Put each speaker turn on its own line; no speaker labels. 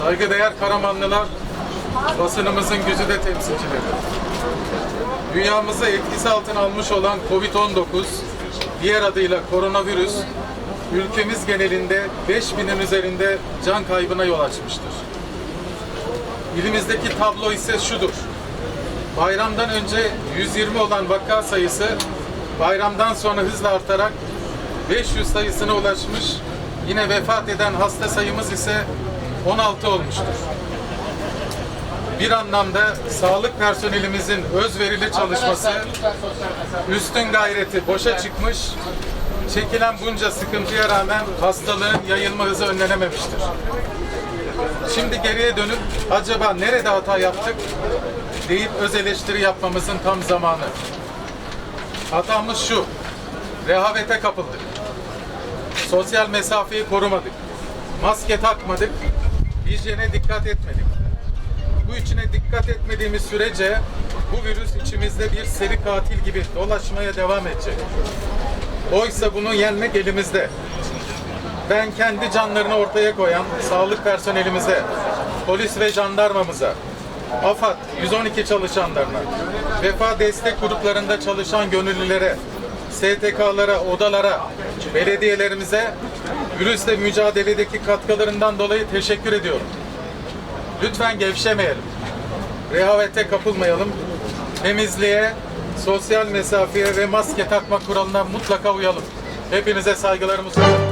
Saygıdeğer Karamanlılar, basınımızın güzide temsilcileri. Dünyamızı etkisi altına almış olan Covid-19, diğer adıyla koronavirüs, ülkemiz genelinde 5000'in üzerinde can kaybına yol açmıştır. İlimizdeki tablo ise şudur. Bayramdan önce 120 olan vaka sayısı bayramdan sonra hızla artarak 500 sayısına ulaşmış. Yine vefat eden hasta sayımız ise 16 olmuştur. Bir anlamda sağlık personelimizin özverili çalışması, üstün gayreti boşa çıkmış, çekilen bunca sıkıntıya rağmen hastalığın yayılma hızı önlenememiştir. Şimdi geriye dönüp acaba nerede hata yaptık deyip öz eleştiri yapmamızın tam zamanı. Hatamız şu, rehavete kapıldık. Sosyal mesafeyi korumadık. Maske takmadık. Hijyene dikkat etmedik. Bu içine dikkat etmediğimiz sürece bu virüs içimizde bir seri katil gibi dolaşmaya devam edecek. Oysa bunu yenmek elimizde. Ben kendi canlarını ortaya koyan sağlık personelimize, polis ve jandarmamıza, AFAD 112 çalışanlarına, vefa destek gruplarında çalışan gönüllülere, STK'lara, odalara, belediyelerimize virüsle mücadeledeki katkılarından dolayı teşekkür ediyorum. Lütfen gevşemeyelim. Rehavete kapılmayalım. Temizliğe, sosyal mesafeye ve maske takma kuralına mutlaka uyalım. Hepinize saygılarımı sunuyorum.